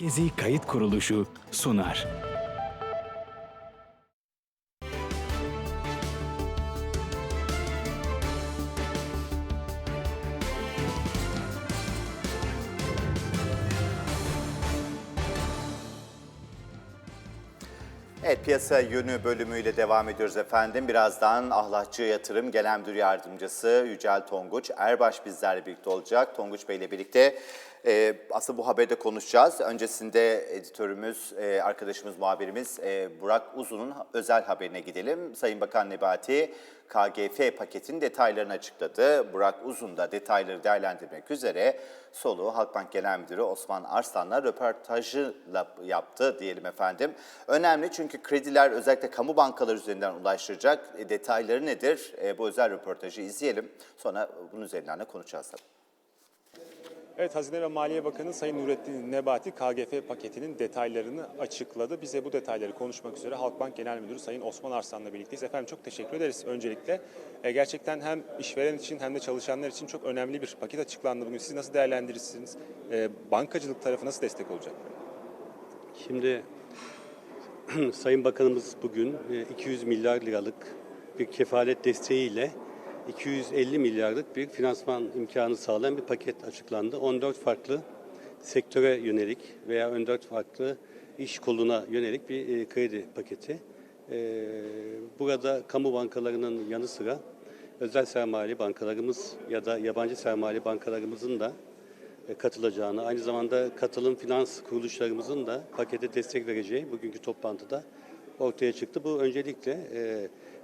Merkezi Kayıt Kuruluşu sunar. Evet piyasa yönü bölümüyle devam ediyoruz efendim. Birazdan Ahlakçı Yatırım Genel Müdür Yardımcısı Yücel Tonguç Erbaş bizlerle birlikte olacak. Tonguç Bey ile birlikte e, aslında bu haberde konuşacağız. Öncesinde editörümüz, e, arkadaşımız, muhabirimiz e, Burak Uzun'un özel haberine gidelim. Sayın Bakan Nebati KGF paketin detaylarını açıkladı. Burak Uzun da detayları değerlendirmek üzere soluğu Halkbank Genel Müdürü Osman Arslan'la röportajıyla yaptı diyelim efendim. Önemli çünkü krediler özellikle kamu bankaları üzerinden ulaştıracak. E, detayları nedir? E, bu özel röportajı izleyelim. Sonra bunun üzerinden de konuşacağız tabii. Evet Hazine ve Maliye Bakanı Sayın Nurettin Nebati KGF paketinin detaylarını açıkladı. Bize bu detayları konuşmak üzere Halkbank Genel Müdürü Sayın Osman Arslan'la birlikteyiz. Efendim çok teşekkür ederiz öncelikle. E, gerçekten hem işveren için hem de çalışanlar için çok önemli bir paket açıklandı bugün. Siz nasıl değerlendirirsiniz? E, bankacılık tarafı nasıl destek olacak? Şimdi Sayın Bakanımız bugün e, 200 milyar liralık bir kefalet desteğiyle 250 milyarlık bir finansman imkanı sağlayan bir paket açıklandı. 14 farklı sektöre yönelik veya 14 farklı iş koluna yönelik bir e, kredi paketi. E, Burada kamu bankalarının yanı sıra özel sermaye bankalarımız ya da yabancı sermaye bankalarımızın da e, katılacağını, aynı zamanda katılım finans kuruluşlarımızın da pakete destek vereceği bugünkü toplantıda ortaya çıktı. Bu öncelikle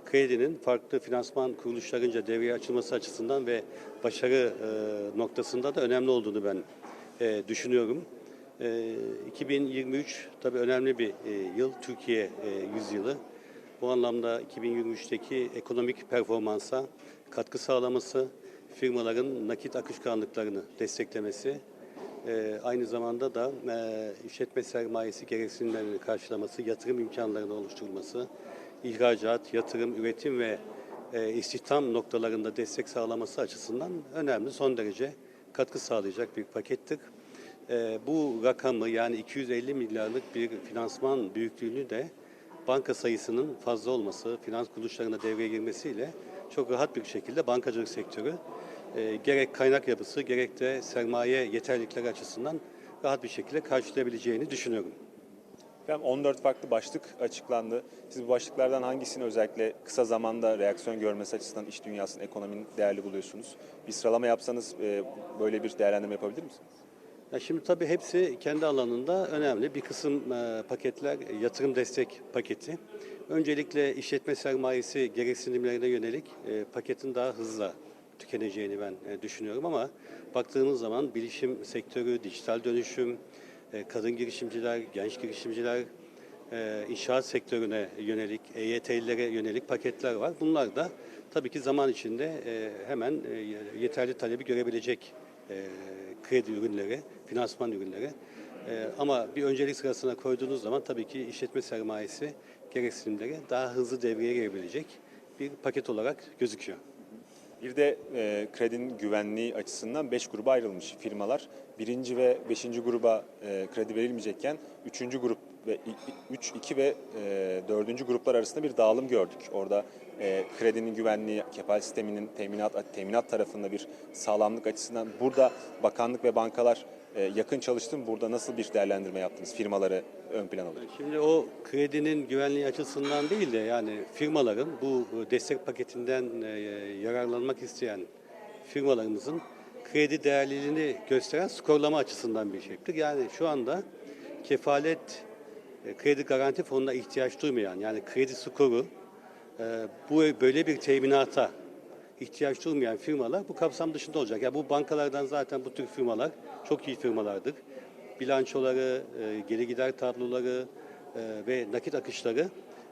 kredinin farklı finansman kuruluşlarınca devreye açılması açısından ve başarı e, noktasında da önemli olduğunu ben e, düşünüyorum. E, 2023 tabii önemli bir e, yıl, Türkiye e, yüzyılı. Bu anlamda 2023'teki ekonomik performansa katkı sağlaması, firmaların nakit akışkanlıklarını desteklemesi, e, aynı zamanda da e, işletme sermayesi gereksinimlerini karşılaması, yatırım imkanlarını oluşturulması, ihracat, yatırım, üretim ve e, istihdam noktalarında destek sağlaması açısından önemli, son derece katkı sağlayacak bir pakettir. E, bu rakamı yani 250 milyarlık bir finansman büyüklüğünü de banka sayısının fazla olması, finans kuruluşlarına devreye girmesiyle çok rahat bir şekilde bankacılık sektörü e, gerek kaynak yapısı gerek de sermaye yeterlilikleri açısından rahat bir şekilde karşılayabileceğini düşünüyorum. Efendim 14 farklı başlık açıklandı. Siz bu başlıklardan hangisini özellikle kısa zamanda reaksiyon görmesi açısından iş dünyasının, ekonominin değerli buluyorsunuz? Bir sıralama yapsanız e, böyle bir değerlendirme yapabilir misiniz? Ya şimdi tabii hepsi kendi alanında önemli. Bir kısım e, paketler yatırım destek paketi. Öncelikle işletme sermayesi gereksinimlerine yönelik e, paketin daha hızlı tükeneceğini ben düşünüyorum ama baktığımız zaman bilişim sektörü, dijital dönüşüm, kadın girişimciler, genç girişimciler, e, inşaat sektörüne yönelik, EYT'lilere yönelik paketler var. Bunlar da tabii ki zaman içinde e, hemen e, yeterli talebi görebilecek e, kredi ürünleri, finansman ürünleri. E, ama bir öncelik sırasına koyduğunuz zaman tabii ki işletme sermayesi gereksinimleri daha hızlı devreye girebilecek bir paket olarak gözüküyor. Bir de e, kredinin güvenliği açısından 5 gruba ayrılmış firmalar. Birinci ve beşinci gruba e, kredi verilmeyecekken üçüncü grup ve 3, 2 ve e, gruplar arasında bir dağılım gördük. Orada e, kredinin güvenliği, kefal sisteminin teminat, teminat tarafında bir sağlamlık açısından burada bakanlık ve bankalar yakın çalıştı mı? Burada nasıl bir değerlendirme yaptınız firmaları ön plan alarak? Şimdi o kredinin güvenliği açısından değil de yani firmaların bu destek paketinden e, yararlanmak isteyen firmalarımızın kredi değerliliğini gösteren skorlama açısından bir şeydir. Yani şu anda kefalet e, kredi garanti fonuna ihtiyaç duymayan yani kredi skoru e, bu böyle bir teminata ihtiyaç duymayan firmalar bu kapsam dışında olacak. Yani bu bankalardan zaten bu tür firmalar çok iyi firmalardır. Bilançoları, e, geri gider tabloları e, ve nakit akışları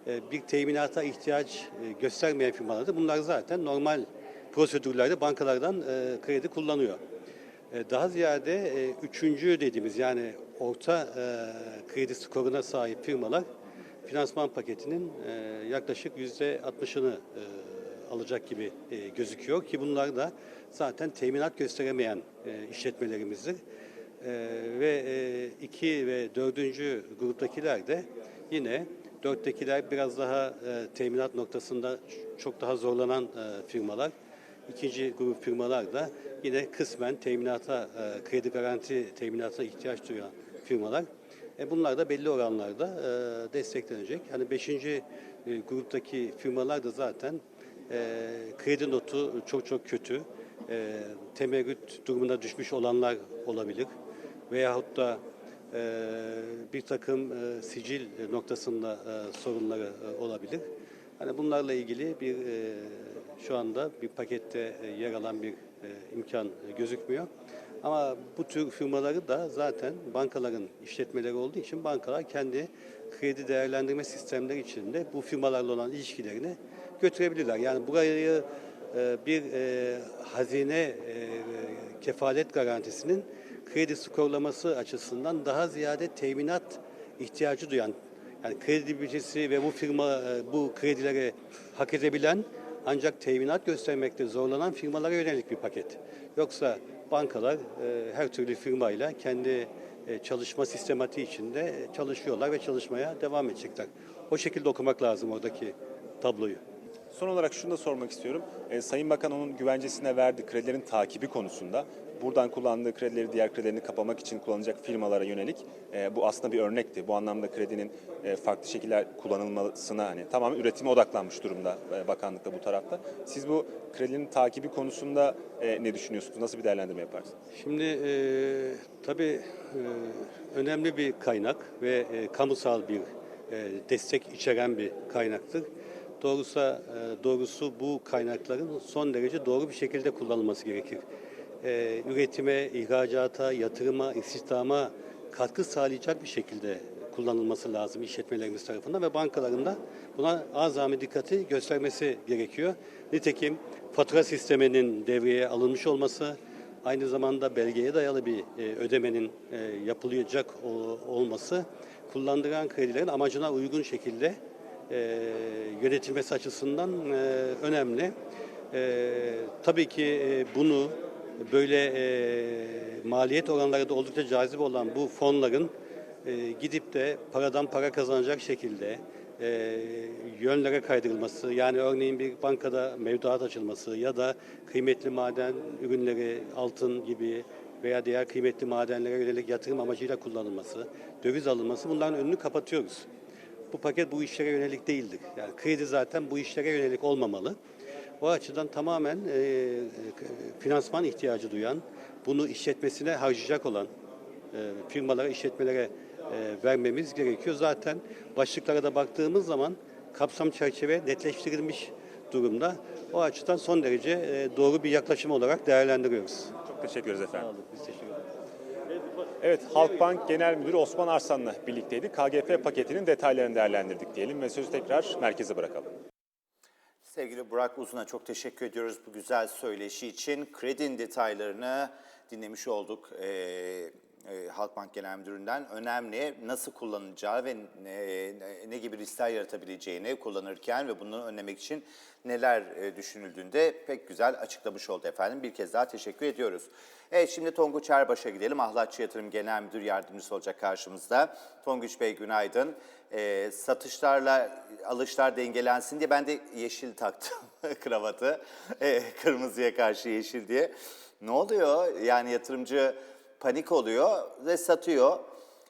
e, bir teminata ihtiyaç e, göstermeyen firmalardır. Bunlar zaten normal prosedürlerde bankalardan e, kredi kullanıyor. E, Daha ziyade e, üçüncü dediğimiz yani orta e, kredi skoruna sahip firmalar finansman paketinin e, yaklaşık yüzde 60'ını alacak gibi e, gözüküyor ki bunlar da zaten teminat gösteremeyen e, işletmelerimizdir. ve 2 ve 4. gruptakiler de yine 4'tekiler biraz daha e, teminat noktasında çok daha zorlanan e, firmalar. İkinci grup firmalar da yine kısmen teminata, e, kredi garanti teminata ihtiyaç duyan firmalar. E, bunlar da belli oranlarda e, desteklenecek. Hani beşinci e, gruptaki firmalar da zaten e, kredi notu çok çok kötü. E, temerrüt durumuna düşmüş olanlar olabilir. Veyahut da e, bir takım e, sicil noktasında e, sorunları e, olabilir. Hani bunlarla ilgili bir e, şu anda bir pakette e, yer alan bir e, imkan gözükmüyor. Ama bu tür firmaları da zaten bankaların işletmeleri olduğu için bankalar kendi kredi değerlendirme sistemleri içinde bu firmalarla olan ilişkilerini götürebilirler. Yani burayı e, bir e, hazine e, kefalet garantisinin kredi skorlaması açısından daha ziyade teminat ihtiyacı duyan yani kredi bütçesi ve bu firma e, bu kredileri hak edebilen ancak teminat göstermekte zorlanan firmalara yönelik bir paket. Yoksa bankalar e, her türlü firmayla kendi e, çalışma sistematiği içinde çalışıyorlar ve çalışmaya devam edecekler. O şekilde okumak lazım oradaki tabloyu. Son olarak şunu da sormak istiyorum. E, Sayın Bakan onun güvencesine verdi kredilerin takibi konusunda. Buradan kullandığı kredileri diğer kredilerini kapamak için kullanacak firmalara yönelik e, bu aslında bir örnekti. Bu anlamda kredinin e, farklı şekiller kullanılmasına hani tamamen üretime odaklanmış durumda e, bakanlıkta bu tarafta. Siz bu kredinin takibi konusunda e, ne düşünüyorsunuz? Nasıl bir değerlendirme yaparsınız? Şimdi e, tabii e, önemli bir kaynak ve e, kamusal bir e, destek içeren bir kaynaktır. Doğrusu, e, doğrusu bu kaynakların son derece doğru bir şekilde kullanılması gerekir. E, üretime, ihracata, yatırıma, istihdama katkı sağlayacak bir şekilde kullanılması lazım işletmelerimiz tarafından ve bankaların da buna azami dikkati göstermesi gerekiyor. Nitekim fatura sisteminin devreye alınmış olması, aynı zamanda belgeye dayalı bir e, ödemenin e, yapılacak olması kullandıran kredilerin amacına uygun şekilde e, yönetilmesi açısından e, önemli. E, tabii ki e, bunu böyle e, maliyet oranları da oldukça cazip olan bu fonların e, gidip de paradan para kazanacak şekilde e, yönlere kaydırılması, yani örneğin bir bankada mevduat açılması ya da kıymetli maden ürünleri, altın gibi veya diğer kıymetli madenlere yönelik yatırım amacıyla kullanılması, döviz alınması bunların önünü kapatıyoruz. Bu paket bu işlere yönelik değildir. Yani kredi zaten bu işlere yönelik olmamalı. O açıdan tamamen e, e, finansman ihtiyacı duyan, bunu işletmesine harcayacak olan e, firmalara, işletmelere e, vermemiz gerekiyor. Zaten başlıklara da baktığımız zaman kapsam çerçeve netleştirilmiş durumda. O açıdan son derece e, doğru bir yaklaşım olarak değerlendiriyoruz. Çok teşekkür ederiz efendim. Sağ olun, biz teşekkür. Evet, Halkbank Genel Müdürü Osman Arslan'la birlikteydik. KGF paketinin detaylarını değerlendirdik diyelim ve sözü tekrar merkeze bırakalım. Sevgili Burak Uzun'a çok teşekkür ediyoruz bu güzel söyleşi için. Kredinin detaylarını dinlemiş olduk e, e, Halkbank Genel Müdürü'nden. Önemli nasıl kullanılacağı ve ne, ne gibi riskler yaratabileceğini kullanırken ve bunu önlemek için neler e, düşünüldüğünde pek güzel açıklamış oldu efendim. Bir kez daha teşekkür ediyoruz. Evet şimdi Tonguç Erbaş'a gidelim. Ahlatçı Yatırım Genel Müdür Yardımcısı olacak karşımızda. Tonguç Bey günaydın. E, satışlarla alışlar dengelensin diye ben de yeşil taktım kravatı. E, kırmızıya karşı yeşil diye. Ne oluyor? Yani yatırımcı panik oluyor ve satıyor.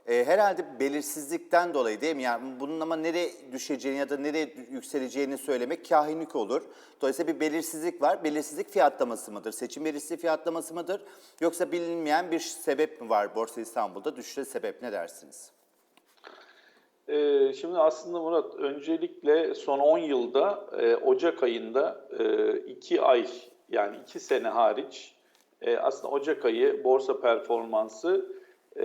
E, herhalde belirsizlikten dolayı değil mi? Yani bunun ama nereye düşeceğini ya da nereye yükseleceğini söylemek kahinlik olur. Dolayısıyla bir belirsizlik var. Belirsizlik fiyatlaması mıdır? Seçim belirsizliği fiyatlaması mıdır? Yoksa bilinmeyen bir sebep mi var Borsa İstanbul'da? Düşüşe sebep ne dersiniz? Ee, Şimdi aslında Murat öncelikle son 10 yılda e, Ocak ayında 2 ay yani 2 sene hariç e, aslında Ocak ayı borsa performansı e,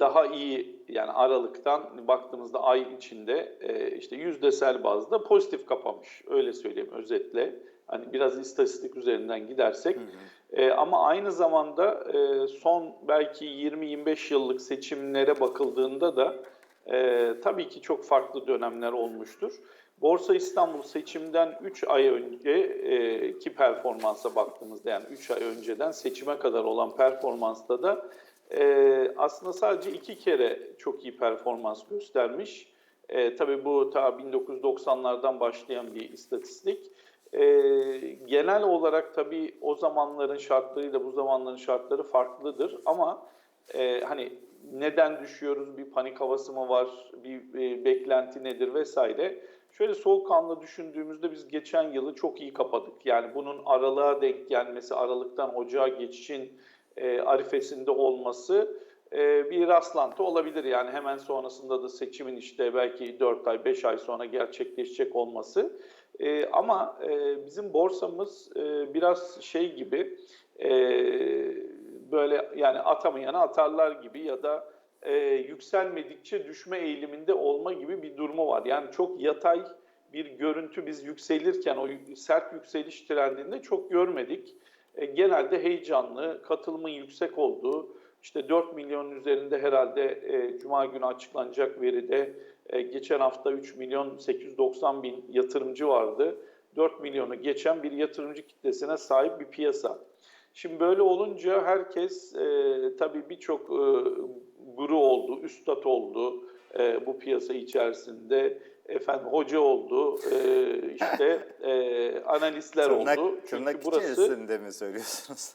daha iyi yani Aralık'tan baktığımızda ay içinde e, işte yüzdesel bazda pozitif kapamış öyle söyleyeyim özetle. Hani biraz istatistik üzerinden gidersek E, ama aynı zamanda e, son belki 20-25 yıllık seçimlere bakıldığında da tabii ki çok farklı dönemler olmuştur. Borsa İstanbul seçimden 3 ay önceki performansa baktığımızda yani 3 ay önceden seçime kadar olan performansta da e, aslında sadece iki kere çok iyi performans göstermiş. E, tabii bu ta 1990'lardan başlayan bir istatistik. E, genel olarak tabii o zamanların şartlarıyla bu zamanların şartları farklıdır ama e, hani neden düşüyoruz, bir panik havası mı var, bir e, beklenti nedir vesaire. Şöyle soğukkanlı düşündüğümüzde biz geçen yılı çok iyi kapadık. Yani bunun aralığa denk gelmesi, aralıktan ocağa geçişin e, arifesinde olması e, bir rastlantı olabilir. Yani hemen sonrasında da seçimin işte belki 4 ay, 5 ay sonra gerçekleşecek olması. E, ama e, bizim borsamız e, biraz şey gibi, e, böyle yani atamayana atarlar gibi ya da e, yükselmedikçe düşme eğiliminde olma gibi bir durumu var. Yani çok yatay bir görüntü biz yükselirken o sert yükseliş trendinde çok görmedik. E, genelde heyecanlı, katılımın yüksek olduğu, işte 4 milyonun üzerinde herhalde e, Cuma günü açıklanacak veride e, geçen hafta 3 milyon 890 bin yatırımcı vardı. 4 milyonu geçen bir yatırımcı kitlesine sahip bir piyasa. Şimdi böyle olunca herkes e, tabii birçok e, guru oldu, üstad oldu e, bu piyasa içerisinde. Efendim hoca oldu, e, işte e, analistler Tırnak, oldu. tırnak Çünkü burası içerisinde mi söylüyorsunuz?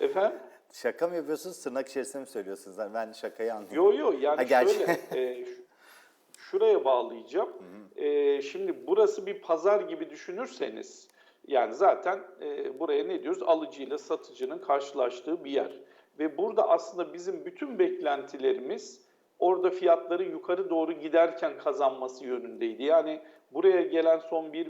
efendim Şaka mı yapıyorsunuz, tırnak içerisinde mi söylüyorsunuz? Ben şakayı anladım. Yo yo yani Ha, gerçi- şöyle e, şuraya bağlayacağım. E, şimdi burası bir pazar gibi düşünürseniz yani zaten e, buraya ne diyoruz? Alıcıyla satıcının karşılaştığı bir yer. Ve burada aslında bizim bütün beklentilerimiz orada fiyatları yukarı doğru giderken kazanması yönündeydi. Yani buraya gelen son 1-1,5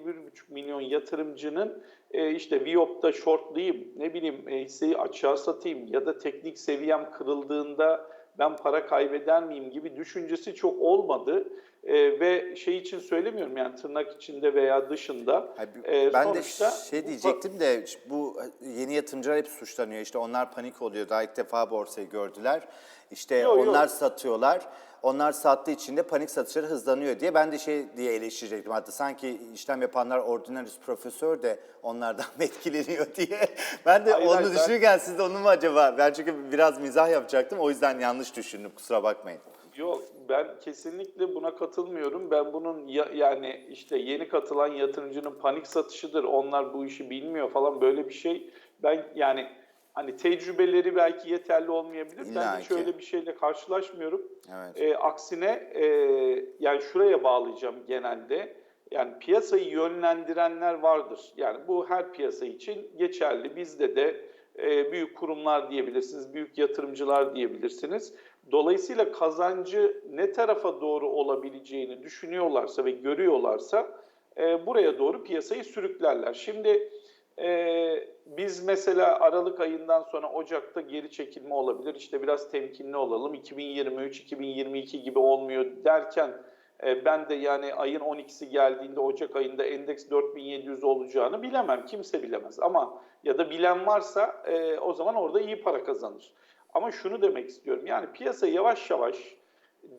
milyon yatırımcının e, işte Viop'ta shortlayayım, ne bileyim e, hisseyi açığa satayım ya da teknik seviyem kırıldığında ben para kaybeder miyim gibi düşüncesi çok olmadı. E, ve şey için söylemiyorum yani tırnak içinde veya dışında. E, ben de şey diyecektim de bu yeni yatırımcılar hep suçlanıyor. İşte onlar panik oluyor. Daha ilk defa borsayı gördüler. İşte Yo, yo. onlar satıyorlar. Onlar sattığı için de panik satışları hızlanıyor diye ben de şey diye eleştirecektim. Hatta sanki işlem yapanlar ordinarius profesör de onlardan etkileniyor diye. Ben de Hayır, onu hayır, ben- düşünürken siz de onu mu acaba? Ben çünkü biraz mizah yapacaktım. O yüzden yanlış düşündüm. Kusura bakmayın. Yok ben kesinlikle buna katılmıyorum. Ben bunun ya- yani işte yeni katılan yatırımcının panik satışıdır. Onlar bu işi bilmiyor falan böyle bir şey. Ben yani hani tecrübeleri belki yeterli olmayabilir. İlla ben hiç öyle bir şeyle karşılaşmıyorum. Evet. E, aksine e, yani şuraya bağlayacağım genelde. Yani piyasayı yönlendirenler vardır. Yani bu her piyasa için geçerli. Bizde de e, büyük kurumlar diyebilirsiniz, büyük yatırımcılar diyebilirsiniz. Dolayısıyla kazancı ne tarafa doğru olabileceğini düşünüyorlarsa ve görüyorlarsa e, buraya doğru piyasayı sürüklerler. Şimdi e, biz mesela Aralık ayından sonra Ocak'ta geri çekilme olabilir. İşte biraz temkinli olalım. 2023-2022 gibi olmuyor derken e, ben de yani ayın 12'si geldiğinde Ocak ayında endeks 4700 olacağını bilemem. Kimse bilemez. Ama ya da bilen varsa e, o zaman orada iyi para kazanır. Ama şunu demek istiyorum. Yani piyasa yavaş yavaş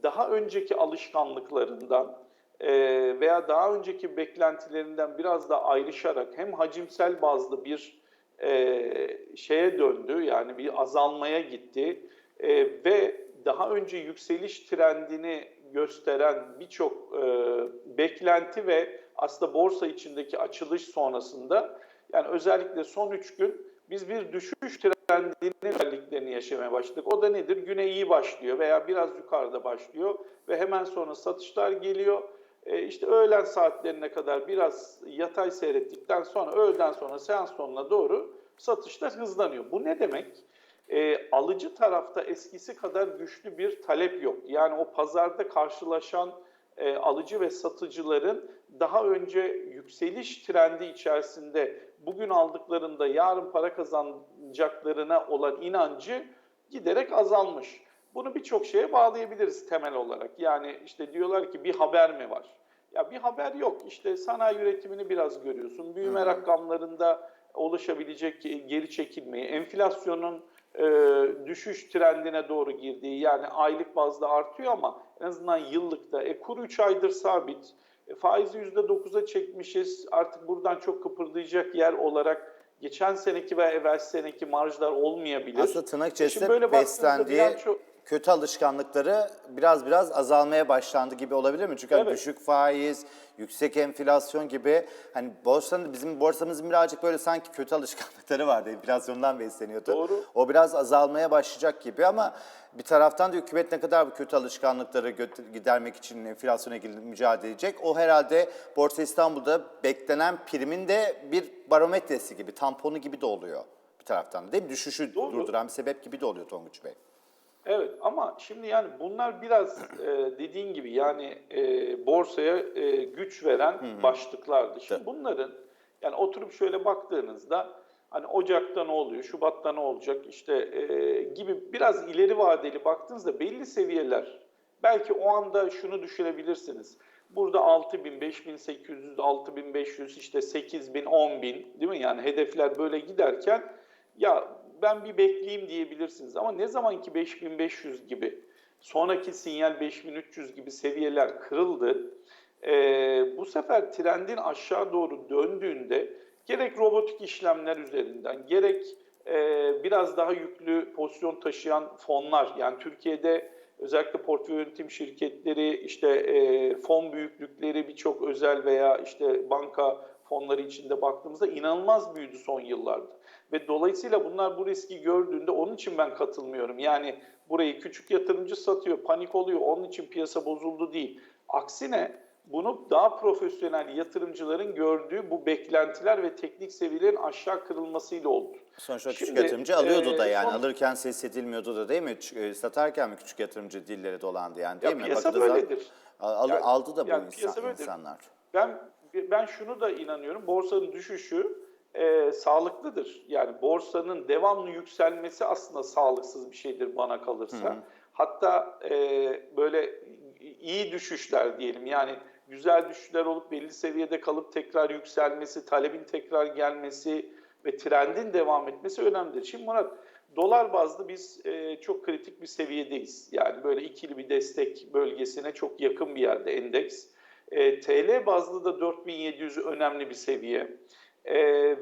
daha önceki alışkanlıklarından e, veya daha önceki beklentilerinden biraz da ayrışarak hem hacimsel bazlı bir e, şeye döndü yani bir azalmaya gitti E, ve daha önce yükseliş trendini gösteren birçok beklenti ve aslında borsa içindeki açılış sonrasında yani özellikle son 3 gün biz bir düşüş trendinin özelliklerini yaşamaya başladık. O da nedir? Güne iyi başlıyor veya biraz yukarıda başlıyor ve hemen sonra satışlar geliyor. E, işte öğlen saatlerine kadar biraz yatay seyrettikten sonra öğleden sonra seans sonuna doğru satışlar hızlanıyor. Bu ne demek? E, alıcı tarafta eskisi kadar güçlü bir talep yok. Yani o pazarda karşılaşan e, alıcı ve satıcıların daha önce yükseliş trendi içerisinde bugün aldıklarında yarın para kazanacaklarına olan inancı giderek azalmış. Bunu birçok şeye bağlayabiliriz temel olarak. Yani işte diyorlar ki bir haber mi var? Ya bir haber yok. İşte sanayi üretimini biraz görüyorsun. Büyüme rakamlarında oluşabilecek geri çekilmeyi, enflasyonun e, düşüş trendine doğru girdiği yani aylık bazda artıyor ama en azından yıllıkta. E, kur 3 aydır sabit. E, faizi %9'a çekmişiz. Artık buradan çok kıpırdayacak yer olarak geçen seneki ve evvel seneki marjlar olmayabilir. Aslında tırnak E içerisinde beslendiği bilanço- kötü alışkanlıkları biraz biraz azalmaya başlandı gibi olabilir mi? Çünkü hani Evet. düşük faiz, yüksek enflasyon gibi hani borsanın bizim borsamızın birazcık böyle sanki kötü alışkanlıkları vardı. Enflasyondan besleniyordu. Doğru. O biraz azalmaya başlayacak gibi ama bir taraftan da hükümet ne kadar bu kötü alışkanlıkları gidermek için enflasyona ilgili mücadele edecek. O herhalde Borsa İstanbul'da beklenen primin de bir barometresi gibi, tamponu gibi de oluyor bir taraftan. Değil mi? Düşüşü Doğru. durduran bir sebep gibi de oluyor Tonguç Bey. Evet ama şimdi yani bunlar biraz e, dediğin gibi yani e, borsaya e, güç veren başlıklardı. Şimdi bunların yani oturup şöyle baktığınızda hani Ocak'ta ne oluyor, Şubat'ta ne olacak işte e, gibi biraz ileri vadeli baktığınızda belli seviyeler belki o anda şunu düşürebilirsiniz. Burada 6000, 5800, 6500 işte 8000, 10000 değil mi? Yani hedefler böyle giderken ya ben bir bekleyeyim diyebilirsiniz ama ne zaman ki 5500 gibi sonraki sinyal 5300 gibi seviyeler kırıldı e, bu sefer trendin aşağı doğru döndüğünde gerek robotik işlemler üzerinden gerek e, biraz daha yüklü pozisyon taşıyan fonlar yani Türkiye'de özellikle portföy yönetim şirketleri işte e, fon büyüklükleri birçok özel veya işte banka fonları içinde baktığımızda inanılmaz büyüdü son yıllarda. Ve dolayısıyla bunlar bu riski gördüğünde onun için ben katılmıyorum. Yani burayı küçük yatırımcı satıyor, panik oluyor, onun için piyasa bozuldu değil. Aksine bunu daha profesyonel yatırımcıların gördüğü bu beklentiler ve teknik seviyelerin aşağı kırılmasıyla oldu. Sonuçta küçük Şimdi, yatırımcı alıyordu da yani son- alırken ses edilmiyordu da değil mi? Satarken mi küçük yatırımcı dilleri dolandı yani değil Ya mi? piyasa böyledir. Al- Yani- aldı da bu yani insan- insanlar. Ben ben şunu da inanıyorum. Borsanın düşüşü e, sağlıklıdır. Yani borsanın devamlı yükselmesi aslında sağlıksız bir şeydir bana kalırsa. Hatta e, böyle iyi düşüşler diyelim. Yani güzel düşüşler olup belli seviyede kalıp tekrar yükselmesi, talebin tekrar gelmesi ve trendin devam etmesi önemlidir. Şimdi Murat, dolar bazlı biz e, çok kritik bir seviyedeyiz. Yani böyle ikili bir destek bölgesine çok yakın bir yerde endeks. E, TL bazlı da 4700 önemli bir seviye. E,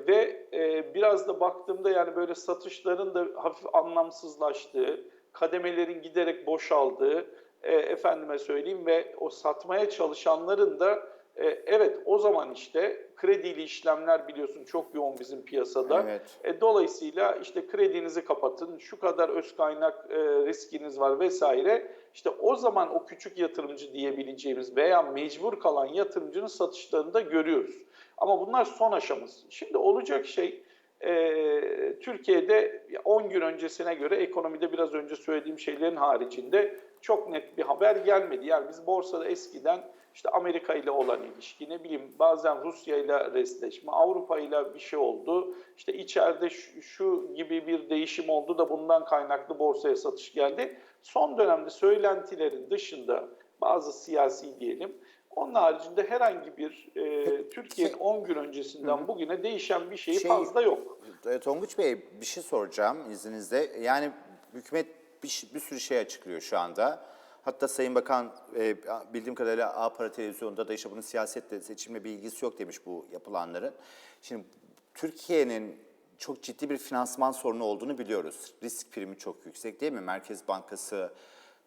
ve e, biraz da baktığımda yani böyle satışların da hafif anlamsızlaştığı, kademelerin giderek boşaldığı, e, efendime söyleyeyim ve o satmaya çalışanların da e, evet o zaman işte kredili işlemler biliyorsun çok yoğun bizim piyasada. Evet. E, dolayısıyla işte kredinizi kapatın, şu kadar öz kaynak e, riskiniz var vesaire. İşte o zaman o küçük yatırımcı diyebileceğimiz veya mecbur kalan yatırımcının satışlarını da görüyoruz. Ama bunlar son aşamız. Şimdi olacak şey e, Türkiye'de 10 gün öncesine göre ekonomide biraz önce söylediğim şeylerin haricinde çok net bir haber gelmedi. Yani biz borsada eskiden işte Amerika ile olan ilişki, ne bileyim bazen Rusya ile resleşme, Avrupa ile bir şey oldu. İşte içeride şu, şu gibi bir değişim oldu da bundan kaynaklı borsaya satış geldi. Son dönemde söylentilerin dışında bazı siyasi diyelim, onun haricinde herhangi bir e, Türkiye'nin 10 gün öncesinden bugüne değişen bir şeyi Şey- fazla yok. E, Tonguç Bey bir şey soracağım izninizle. Yani hükümet bir, bir sürü şey açıklıyor şu anda. Hatta Sayın Bakan e, bildiğim kadarıyla A Para Televizyonu'nda da işte bunun siyasetle, seçimle bir ilgisi yok demiş bu yapılanların. Şimdi Türkiye'nin çok ciddi bir finansman sorunu olduğunu biliyoruz. Risk primi çok yüksek değil mi? Merkez Bankası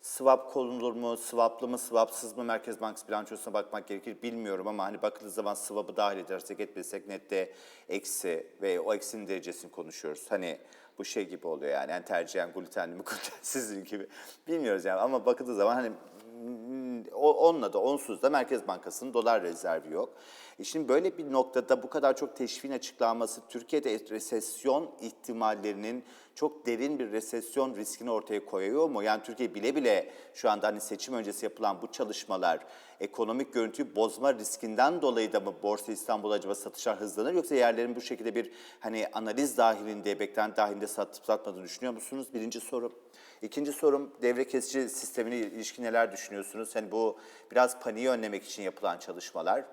swap konulur mu, swaplı mı, swapsız mı Merkez Bankası bilançosuna bakmak gerekir bilmiyorum ama hani bakıldığı zaman swap'ı dahil edersek etmesek nette eksi ve o eksinin derecesini konuşuyoruz. Hani bu şey gibi oluyor yani, yani tercihen glutenli mi glutensiz gibi bilmiyoruz yani ama bakıldığı zaman hani o- onunla da onsuz da Merkez Bankası'nın dolar rezervi yok. E şimdi böyle bir noktada bu kadar çok teşviğin açıklanması Türkiye'de resesyon ihtimallerinin çok derin bir resesyon riskini ortaya koyuyor mu? Yani Türkiye bile bile şu anda hani seçim öncesi yapılan bu çalışmalar ekonomik görüntüyü bozma riskinden dolayı da mı Borsa İstanbul acaba satışlar hızlanır yoksa yerlerin bu şekilde bir hani analiz dahilinde, beklenti dahilinde satıp satmadığını düşünüyor musunuz? Birinci soru. İkinci sorum devre kesici sistemine ilişkin neler düşünüyorsunuz? Hani bu biraz paniği önlemek için yapılan çalışmalar.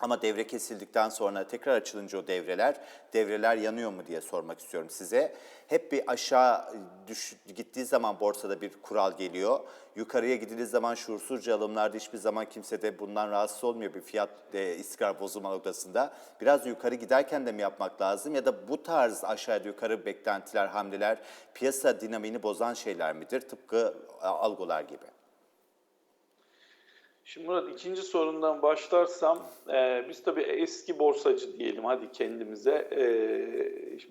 Ama devre kesildikten sonra tekrar açılınca o devreler, devreler yanıyor mu diye sormak istiyorum size. Hep bir aşağı düş, gittiği zaman borsada bir kural geliyor. Yukarıya gidildiği zaman şuursuzca alımlarda hiçbir zaman kimse de bundan rahatsız olmuyor bir fiyat e, istikrar bozulma noktasında. Biraz yukarı giderken de mi yapmak lazım ya da bu tarz aşağı yukarı beklentiler, hamleler piyasa dinamiğini bozan şeyler midir? Tıpkı e, algolar gibi. Şimdi Murat ikinci sorundan başlarsam e, biz tabii eski borsacı diyelim hadi kendimize. E,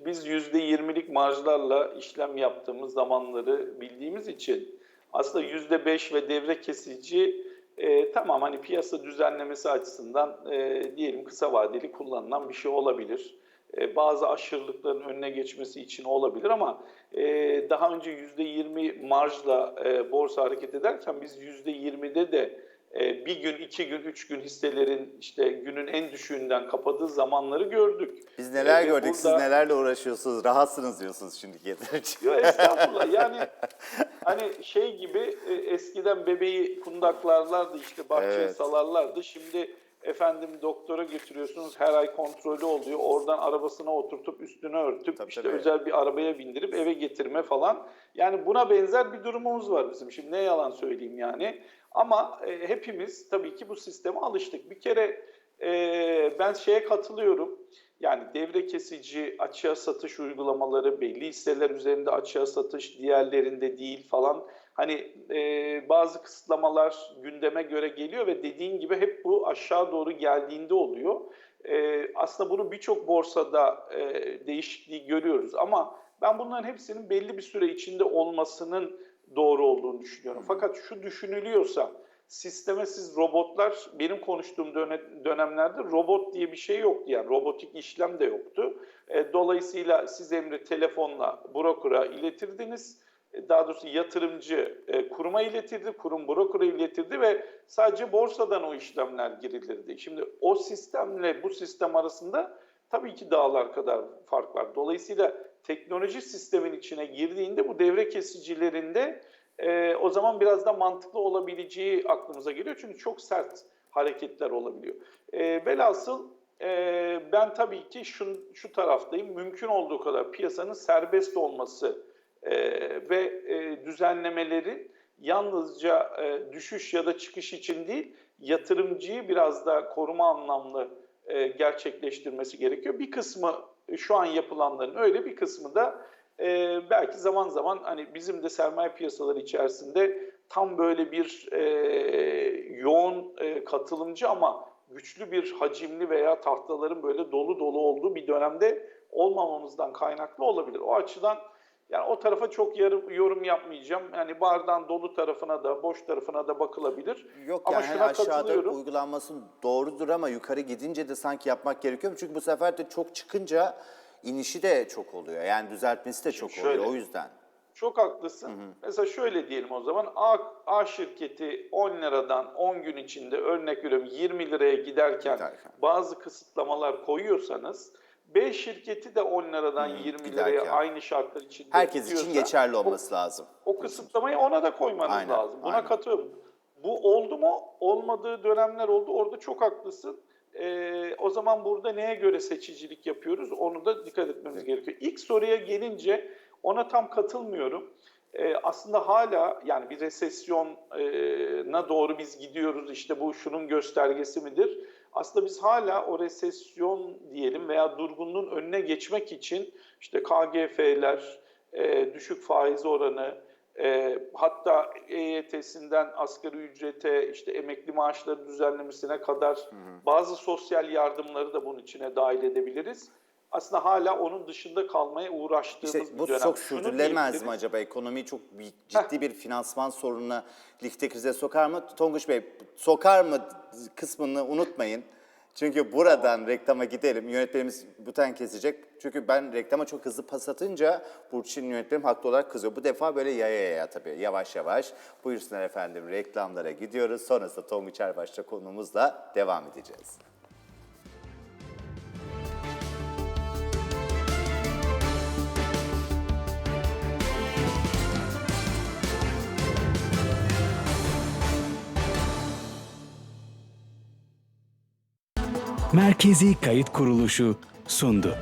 biz %20'lik marjlarla işlem yaptığımız zamanları bildiğimiz için aslında %5 ve devre kesici e, tamam hani piyasa düzenlemesi açısından e, diyelim kısa vadeli kullanılan bir şey olabilir. E, bazı aşırılıkların önüne geçmesi için olabilir ama e, daha önce %20 marjla e, borsa hareket ederken biz %20'de de bir gün, iki gün, üç gün hisselerin işte günün en düşüğünden kapadığı zamanları gördük. Biz neler E, ve gördük, siz burada- nelerle uğraşıyorsunuz, rahatsınız diyorsunuz şimdi Yok estağfurullah yani hani şey gibi e, eskiden bebeği kundaklarlardı işte bahçeye Evet. salarlardı. Şimdi efendim doktora götürüyorsunuz her ay kontrolü oluyor. Oradan arabasına oturtup üstüne örtüp Tabii, işte tabii. özel bir arabaya bindirip eve getirme falan. Yani buna benzer bir durumumuz var bizim. Şimdi ne yalan söyleyeyim yani. Ama e, hepimiz tabii ki bu sisteme alıştık. Bir kere e, ben şeye katılıyorum. Yani devre kesici açığa satış uygulamaları belli hisseler üzerinde açığa satış diğerlerinde değil falan. Hani e, bazı kısıtlamalar gündeme göre geliyor ve dediğin gibi hep bu aşağı doğru geldiğinde oluyor. E, aslında bunu birçok borsada e, değişikliği görüyoruz ama ben bunların hepsinin belli bir süre içinde olmasının doğru olduğunu düşünüyorum. Fakat şu düşünülüyorsa sisteme siz robotlar benim konuştuğum döne- dönemlerde robot diye bir şey yoktu yani robotik işlem de yoktu. E, dolayısıyla siz emri telefonla brokera iletirdiniz. E, Daha doğrusu yatırımcı e, kuruma iletirdi, kurum brokera iletirdi ve sadece borsadan o işlemler girilirdi. Şimdi o sistemle bu sistem arasında tabii ki dağlar kadar fark var. Dolayısıyla teknoloji sistemin içine girdiğinde bu devre kesicilerinde e, o zaman biraz da mantıklı olabileceği aklımıza geliyor. Çünkü çok sert hareketler olabiliyor. E, velhasıl e, ben tabii ki şu, şu taraftayım. Mümkün olduğu kadar piyasanın serbest olması e, ve e, düzenlemelerin yalnızca e, düşüş ya da çıkış için değil, yatırımcıyı biraz da koruma anlamlı e, gerçekleştirmesi gerekiyor. Bir kısmı şu an yapılanların öyle bir kısmı da belki zaman zaman hani bizim de sermaye piyasaları içerisinde tam böyle bir yoğun katılımcı ama güçlü bir hacimli veya tahtaların böyle dolu dolu olduğu bir dönemde olmamamızdan kaynaklı olabilir. O açıdan yani o tarafa çok yarım, yorum yapmayacağım. Yani bardağın dolu tarafına da boş tarafına da bakılabilir. Yok Ama yani hani şuna aşağıda uygulanması doğrudur ama yukarı gidince de sanki yapmak gerekiyor. Çünkü bu sefer de çok çıkınca inişi de çok oluyor. Yani düzeltmesi de çok şöyle, oluyor o yüzden. Çok haklısın. Mesela şöyle diyelim o zaman A, A şirketi 10 liradan 10 gün içinde örnek veriyorum 20 liraya giderken, Giderken. bazı kısıtlamalar koyuyorsanız B şirketi de 10 liradan 20 giderken. liraya aynı şartlar içinde Herkes için gidiyorsa, geçerli o- olması lazım. o kısıtlamayı ona da koymanız Aynen, lazım. Buna aynen. katılıyorum. Bu oldu mu? Olmadığı dönemler oldu. Orada çok haklısın. Ee, o zaman burada neye göre seçicilik yapıyoruz? Onu da dikkat etmemiz gerekiyor. İlk soruya gelince ona tam katılmıyorum. Ee, aslında hala yani bir resesyona doğru biz gidiyoruz. İşte bu şunun göstergesi midir? Aslında biz hala o resesyon diyelim veya durgunluğun önüne geçmek için işte KGF'ler, e, düşük faiz oranı, e, hatta EYT'sinden asgari ücrete, işte emekli maaşları düzenlemesine kadar bazı sosyal yardımları da bunun içine dahil edebiliriz. Aslında hala onun dışında kalmaya uğraştığımız İşte bir bu dönem. çok Şunu sürdürülemez mi acaba? Ekonomiyi çok ciddi bir finansman sorununa, ligde krize sokar mı? Tonguç Bey, sokar mı kısmını unutmayın. Çünkü buradan reklama gidelim. Yönetmenimiz buten kesecek. Çünkü ben reklama çok hızlı pas atınca Burçin yönetmenim haklı olarak kızıyor. Bu defa böyle yaya yaya tabii yavaş yavaş. Buyursunlar efendim reklamlara gidiyoruz. Sonrasında Tonguç Erbaş'ta konumuzla devam edeceğiz. Merkezi Kayıt Kuruluşu sundu.